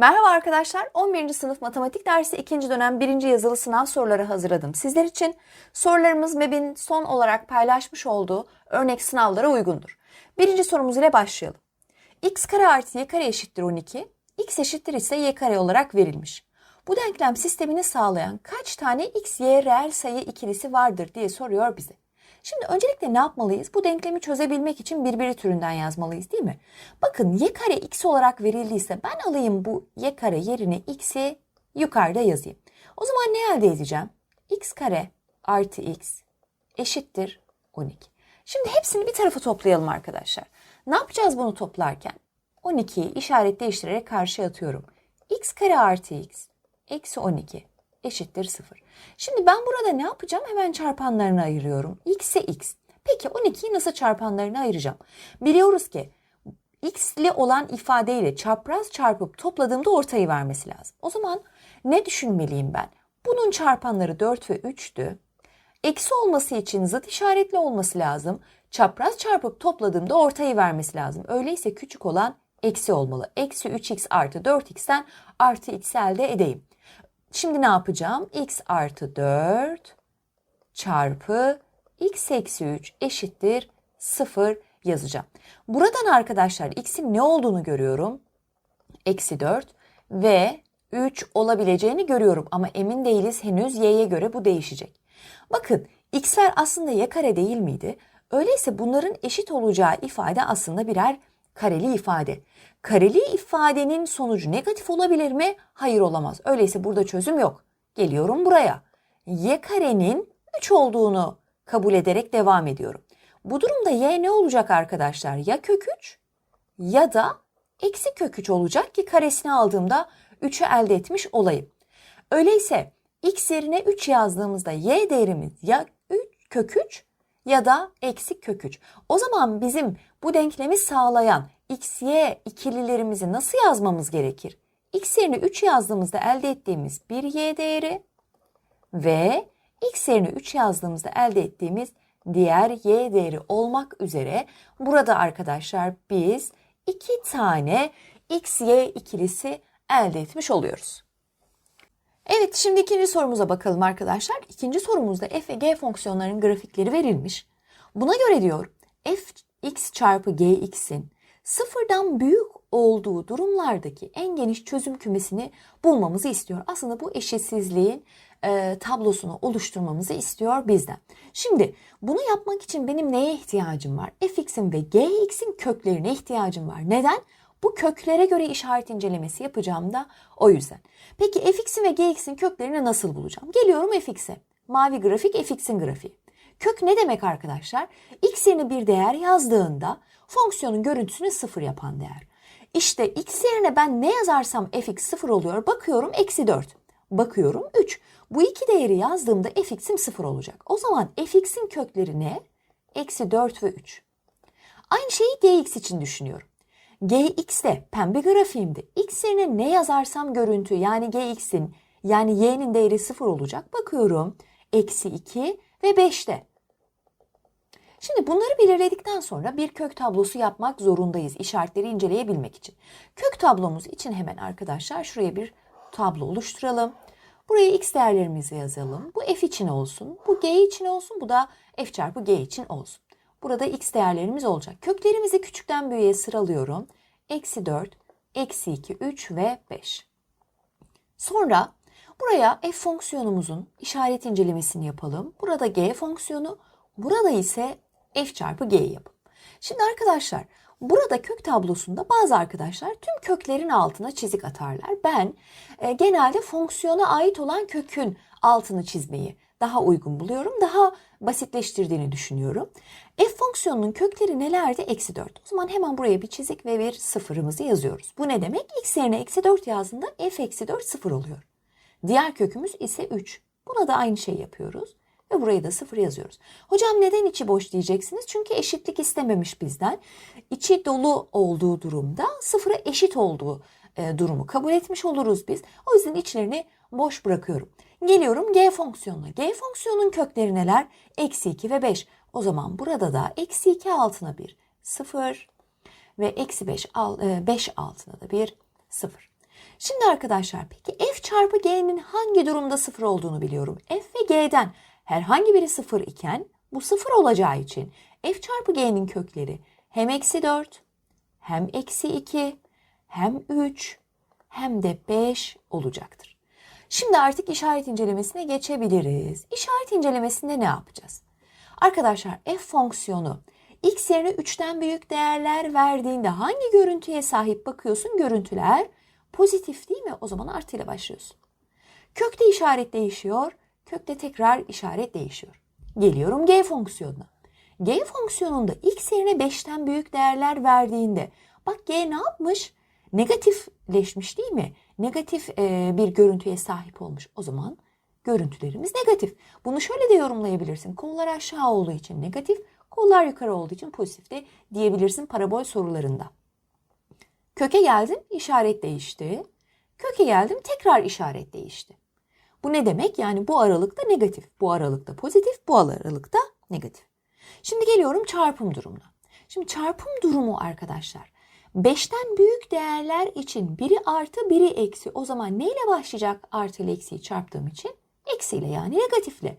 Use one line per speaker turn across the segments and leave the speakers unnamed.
Merhaba arkadaşlar. 11. sınıf matematik dersi 2. dönem 1. yazılı sınav soruları hazırladım. Sizler için sorularımız MEB'in son olarak paylaşmış olduğu örnek sınavlara uygundur. Birinci sorumuz ile başlayalım. x kare artı y kare eşittir 12, x eşittir ise y kare olarak verilmiş. Bu denklem sistemini sağlayan kaç tane x, y reel sayı ikilisi vardır diye soruyor bize. Şimdi öncelikle ne yapmalıyız? Bu denklemi çözebilmek için birbiri türünden yazmalıyız değil mi? Bakın y kare x olarak verildiyse ben alayım bu y kare yerine x'i yukarıda yazayım. O zaman ne elde edeceğim? x kare artı x eşittir 12. Şimdi hepsini bir tarafa toplayalım arkadaşlar. Ne yapacağız bunu toplarken? 12'yi işaret değiştirerek karşıya atıyorum. x kare artı x eksi 12 eşittir 0. Şimdi ben burada ne yapacağım? Hemen çarpanlarını ayırıyorum. x'e x. Peki 12'yi nasıl çarpanlarına ayıracağım? Biliyoruz ki x'li olan ifadeyle çapraz çarpıp topladığımda ortayı vermesi lazım. O zaman ne düşünmeliyim ben? Bunun çarpanları 4 ve 3'tü. Eksi olması için zıt işaretli olması lazım. Çapraz çarpıp topladığımda ortayı vermesi lazım. Öyleyse küçük olan eksi olmalı. Eksi 3x artı 4x'ten artı x elde edeyim. Şimdi ne yapacağım? x artı 4 çarpı x eksi 3 eşittir 0 yazacağım. Buradan arkadaşlar x'in ne olduğunu görüyorum. Eksi 4 ve 3 olabileceğini görüyorum ama emin değiliz henüz y'ye göre bu değişecek. Bakın x'ler aslında y kare değil miydi? Öyleyse bunların eşit olacağı ifade aslında birer kareli ifade. Kareli ifadenin sonucu negatif olabilir mi? Hayır olamaz. Öyleyse burada çözüm yok. Geliyorum buraya. Y karenin 3 olduğunu kabul ederek devam ediyorum. Bu durumda y ne olacak arkadaşlar? Ya kök 3 ya da eksi kök 3 olacak ki karesini aldığımda 3'ü elde etmiş olayım. Öyleyse x yerine 3 yazdığımızda y değerimiz ya 3 kök 3 ya da eksi kök 3. O zaman bizim bu denklemi sağlayan x, y ikililerimizi nasıl yazmamız gerekir? x yerine 3 yazdığımızda elde ettiğimiz bir y değeri ve x yerine 3 yazdığımızda elde ettiğimiz diğer y değeri olmak üzere burada arkadaşlar biz iki tane x, y ikilisi elde etmiş oluyoruz. Evet şimdi ikinci sorumuza bakalım arkadaşlar. İkinci sorumuzda f ve g fonksiyonlarının grafikleri verilmiş. Buna göre diyor f x çarpı gx'in sıfırdan büyük olduğu durumlardaki en geniş çözüm kümesini bulmamızı istiyor. Aslında bu eşitsizliğin e, tablosunu oluşturmamızı istiyor bizden. Şimdi bunu yapmak için benim neye ihtiyacım var? fx'in ve gx'in köklerine ihtiyacım var. Neden? Bu köklere göre işaret incelemesi yapacağım da o yüzden. Peki fx'in ve gx'in köklerini nasıl bulacağım? Geliyorum fx'e. Mavi grafik fx'in grafiği. Kök ne demek arkadaşlar? X yerine bir değer yazdığında fonksiyonun görüntüsünü sıfır yapan değer. İşte x yerine ben ne yazarsam fx sıfır oluyor. Bakıyorum eksi 4. Bakıyorum 3. Bu iki değeri yazdığımda fx'im sıfır olacak. O zaman fx'in kökleri ne? Eksi 4 ve 3. Aynı şeyi gx için düşünüyorum. gx'te pembe grafiğimde x yerine ne yazarsam görüntü yani gx'in yani y'nin değeri sıfır olacak. Bakıyorum eksi 2 ve 5'te. Şimdi bunları belirledikten sonra bir kök tablosu yapmak zorundayız işaretleri inceleyebilmek için. Kök tablomuz için hemen arkadaşlar şuraya bir tablo oluşturalım. Buraya x değerlerimizi yazalım. Bu f için olsun, bu g için olsun, bu da f çarpı g için olsun. Burada x değerlerimiz olacak. Köklerimizi küçükten büyüğe sıralıyorum. Eksi 4, eksi 2, 3 ve 5. Sonra buraya f fonksiyonumuzun işaret incelemesini yapalım. Burada g fonksiyonu, burada ise f çarpı g yapın. Şimdi arkadaşlar burada kök tablosunda bazı arkadaşlar tüm köklerin altına çizik atarlar. Ben e, genelde fonksiyona ait olan kökün altını çizmeyi daha uygun buluyorum. Daha basitleştirdiğini düşünüyorum. F fonksiyonunun kökleri nelerdi? Eksi 4. O zaman hemen buraya bir çizik ve bir sıfırımızı yazıyoruz. Bu ne demek? X yerine eksi 4 yazdığında f eksi 4 sıfır oluyor. Diğer kökümüz ise 3. Buna da aynı şey yapıyoruz. Ve burayı da sıfır yazıyoruz. Hocam neden içi boş diyeceksiniz? Çünkü eşitlik istememiş bizden. İçi dolu olduğu durumda sıfıra eşit olduğu e, durumu kabul etmiş oluruz biz. O yüzden içlerini boş bırakıyorum. Geliyorum G fonksiyonuna. G fonksiyonun kökleri neler? Eksi 2 ve 5. O zaman burada da eksi 2 altına bir 0 ve eksi 5, 5 altına da bir 0. Şimdi arkadaşlar peki f çarpı g'nin hangi durumda sıfır olduğunu biliyorum. f ve g'den herhangi biri sıfır iken bu sıfır olacağı için f çarpı g'nin kökleri hem eksi 4 hem eksi 2 hem 3 hem de 5 olacaktır. Şimdi artık işaret incelemesine geçebiliriz. İşaret incelemesinde ne yapacağız? Arkadaşlar f fonksiyonu x yerine 3'ten büyük değerler verdiğinde hangi görüntüye sahip bakıyorsun? Görüntüler pozitif değil mi? O zaman artıyla başlıyorsun. Kökte işaret değişiyor. Kökte tekrar işaret değişiyor. Geliyorum g fonksiyonuna. G fonksiyonunda x yerine 5'ten büyük değerler verdiğinde bak g ne yapmış? Negatifleşmiş değil mi? Negatif e, bir görüntüye sahip olmuş. O zaman görüntülerimiz negatif. Bunu şöyle de yorumlayabilirsin. Kollar aşağı olduğu için negatif, kollar yukarı olduğu için pozitif de diyebilirsin parabol sorularında. Köke geldim, işaret değişti. Köke geldim, tekrar işaret değişti. Bu ne demek? Yani bu aralıkta negatif, bu aralıkta pozitif, bu aralıkta negatif. Şimdi geliyorum çarpım durumuna. Şimdi çarpım durumu arkadaşlar. 5'ten büyük değerler için biri artı biri eksi. O zaman neyle başlayacak artı ile eksiyi çarptığım için? Eksiyle yani negatifle.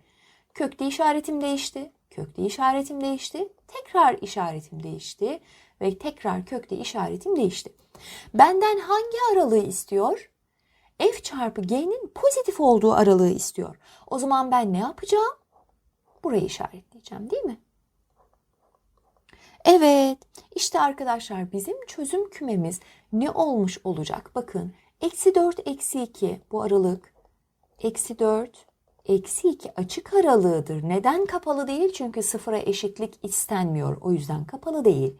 Kökte işaretim değişti. Kökte işaretim değişti. Tekrar işaretim değişti. Ve tekrar kökte işaretim değişti. Benden hangi aralığı istiyor? F çarpı G'nin pozitif olduğu aralığı istiyor. O zaman ben ne yapacağım? Burayı işaretleyeceğim değil mi? Evet, işte arkadaşlar bizim çözüm kümemiz ne olmuş olacak? Bakın, eksi 4, eksi 2 bu aralık. Eksi 4, eksi 2 açık aralığıdır. Neden kapalı değil? Çünkü sıfıra eşitlik istenmiyor. O yüzden kapalı değil.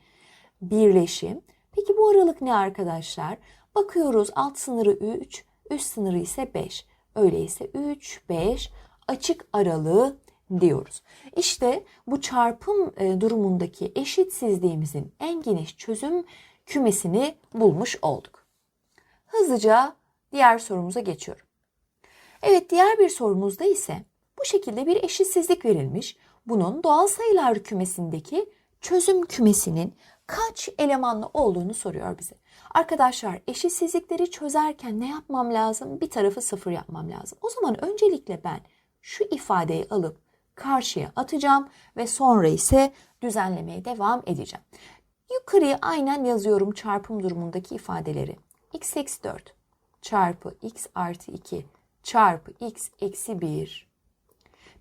Birleşim. Peki bu aralık ne arkadaşlar? Bakıyoruz alt sınırı 3, üst sınırı ise 5. Öyleyse 3, 5 açık aralığı diyoruz. İşte bu çarpım e, durumundaki eşitsizliğimizin en geniş çözüm kümesini bulmuş olduk. Hızlıca diğer sorumuza geçiyorum. Evet diğer bir sorumuzda ise bu şekilde bir eşitsizlik verilmiş. Bunun doğal sayılar kümesindeki çözüm kümesinin kaç elemanlı olduğunu soruyor bize. Arkadaşlar eşitsizlikleri çözerken ne yapmam lazım? Bir tarafı sıfır yapmam lazım. O zaman öncelikle ben şu ifadeyi alıp karşıya atacağım ve sonra ise düzenlemeye devam edeceğim. Yukarıya aynen yazıyorum çarpım durumundaki ifadeleri. x eksi 4 çarpı x artı 2 çarpı x eksi 1.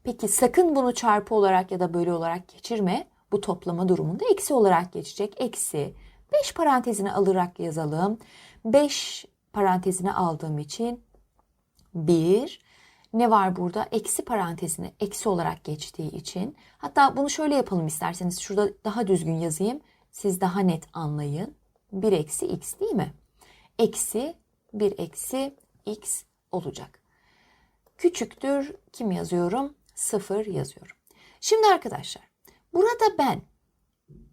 Peki sakın bunu çarpı olarak ya da bölü olarak geçirme. Bu toplama durumunda eksi olarak geçecek. Eksi 5 parantezine alarak yazalım. 5 parantezine aldığım için 1 ne var burada? Eksi parantezine eksi olarak geçtiği için. Hatta bunu şöyle yapalım isterseniz. Şurada daha düzgün yazayım. Siz daha net anlayın. 1 eksi x değil mi? Eksi 1 eksi x olacak. Küçüktür kim yazıyorum? 0 yazıyorum. Şimdi arkadaşlar burada ben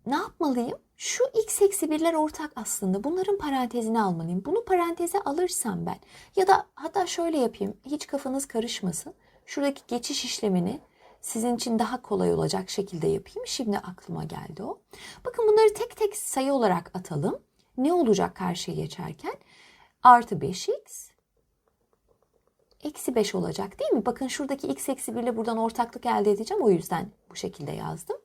ne yapmalıyım? Şu x eksi birler ortak aslında. Bunların parantezini almalıyım. Bunu paranteze alırsam ben ya da hatta şöyle yapayım. Hiç kafanız karışmasın. Şuradaki geçiş işlemini sizin için daha kolay olacak şekilde yapayım. Şimdi aklıma geldi o. Bakın bunları tek tek sayı olarak atalım. Ne olacak karşıya geçerken? Artı 5x eksi 5 olacak değil mi? Bakın şuradaki x eksi 1 ile buradan ortaklık elde edeceğim. O yüzden bu şekilde yazdım.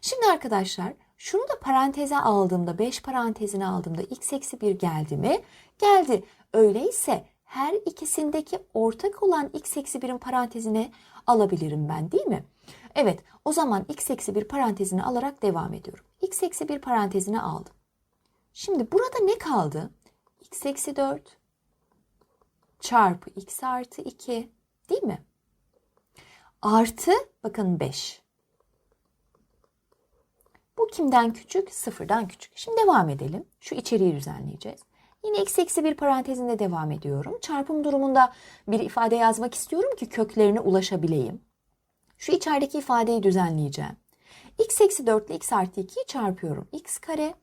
Şimdi arkadaşlar şunu da paranteze aldığımda 5 parantezine aldığımda x eksi 1 geldi mi? Geldi. Öyleyse her ikisindeki ortak olan x eksi 1'in parantezine alabilirim ben değil mi? Evet o zaman x eksi 1 parantezini alarak devam ediyorum. x eksi 1 parantezine aldım. Şimdi burada ne kaldı? x eksi 4 çarpı x artı 2 değil mi? Artı bakın 5. Bu kimden küçük? Sıfırdan küçük. Şimdi devam edelim. Şu içeriği düzenleyeceğiz. Yine x eksi bir parantezinde devam ediyorum. Çarpım durumunda bir ifade yazmak istiyorum ki köklerine ulaşabileyim. Şu içerideki ifadeyi düzenleyeceğim. x eksi 4 ile x artı 2'yi çarpıyorum. x kare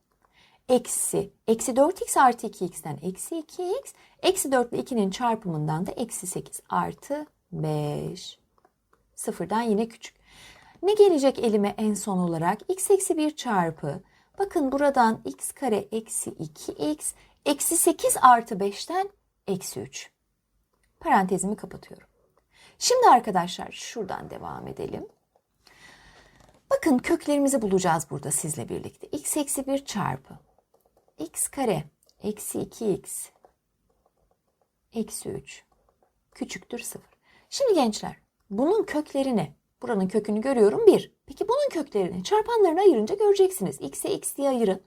eksi eksi 4x artı 2x'ten eksi 2x eksi 4 ile 2'nin çarpımından da eksi 8 artı 5. Sıfırdan yine küçük. Ne gelecek elime en son olarak? x eksi 1 çarpı. Bakın buradan x kare eksi 2x eksi 8 artı 5'ten eksi 3. Parantezimi kapatıyorum. Şimdi arkadaşlar şuradan devam edelim. Bakın köklerimizi bulacağız burada sizle birlikte. x eksi 1 çarpı x kare eksi 2x eksi 3 küçüktür 0. Şimdi gençler bunun köklerini buranın kökünü görüyorum 1. Peki bunun köklerini çarpanlarını ayırınca göreceksiniz. x'e x diye ayırın.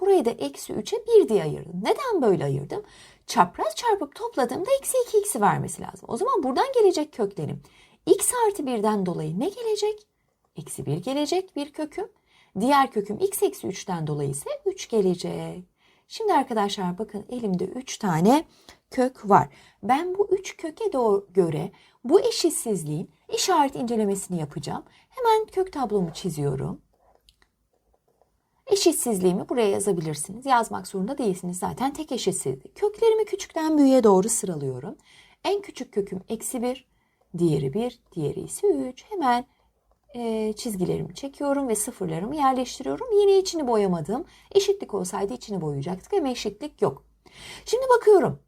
Burayı da eksi 3'e 1 diye ayırdım. Neden böyle ayırdım? Çapraz çarpıp topladığımda eksi 2x'i vermesi lazım. O zaman buradan gelecek köklerim. x artı 1'den dolayı ne gelecek? Eksi 1 gelecek bir köküm. Diğer köküm x eksi 3'ten dolayı ise 3 gelecek. Şimdi arkadaşlar bakın elimde 3 tane kök var. Ben bu 3 köke doğru göre bu eşitsizliğin işaret incelemesini yapacağım. Hemen kök tablomu çiziyorum. Eşitsizliğimi buraya yazabilirsiniz. Yazmak zorunda değilsiniz zaten tek eşitsizlik. Köklerimi küçükten büyüğe doğru sıralıyorum. En küçük köküm eksi 1, diğeri 1, diğeri ise 3. Hemen e, çizgilerimi çekiyorum ve sıfırlarımı yerleştiriyorum. Yine içini boyamadım. Eşitlik olsaydı içini boyayacaktık ama eşitlik yok. Şimdi bakıyorum.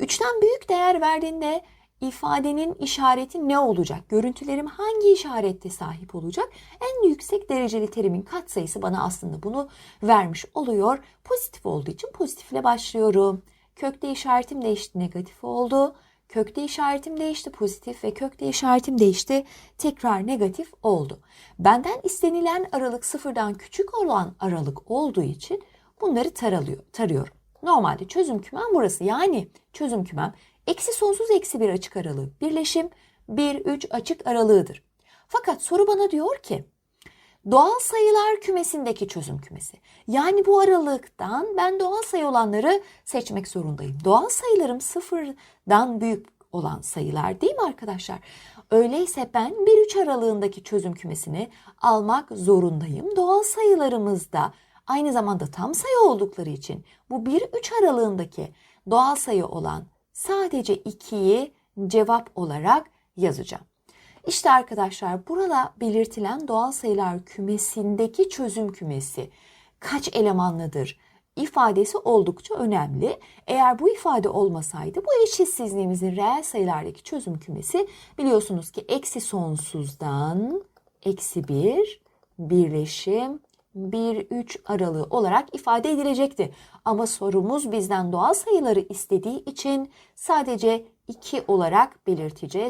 3'ten büyük değer verdiğinde ifadenin işareti ne olacak? Görüntülerim hangi işarette sahip olacak? En yüksek dereceli terimin katsayısı bana aslında bunu vermiş oluyor. Pozitif olduğu için pozitifle başlıyorum. Kökte işaretim değişti, negatif oldu. Kökte işaretim değişti, pozitif ve kökte işaretim değişti, tekrar negatif oldu. Benden istenilen aralık sıfırdan küçük olan aralık olduğu için bunları taralıyor, tarıyorum. Normalde çözüm kümem burası. Yani çözüm kümem eksi sonsuz eksi bir açık aralığı birleşim 1-3 açık aralığıdır. Fakat soru bana diyor ki doğal sayılar kümesindeki çözüm kümesi. Yani bu aralıktan ben doğal sayı olanları seçmek zorundayım. Doğal sayılarım sıfırdan büyük olan sayılar değil mi arkadaşlar? Öyleyse ben 1-3 aralığındaki çözüm kümesini almak zorundayım. Doğal sayılarımızda aynı zamanda tam sayı oldukları için bu 1-3 aralığındaki doğal sayı olan sadece 2'yi cevap olarak yazacağım. İşte arkadaşlar burada belirtilen doğal sayılar kümesindeki çözüm kümesi kaç elemanlıdır ifadesi oldukça önemli. Eğer bu ifade olmasaydı bu eşitsizliğimizin reel sayılardaki çözüm kümesi biliyorsunuz ki eksi sonsuzdan eksi 1 birleşim 1-3 aralığı olarak ifade edilecekti. Ama sorumuz bizden doğal sayıları istediği için sadece 2 olarak belirteceğiz.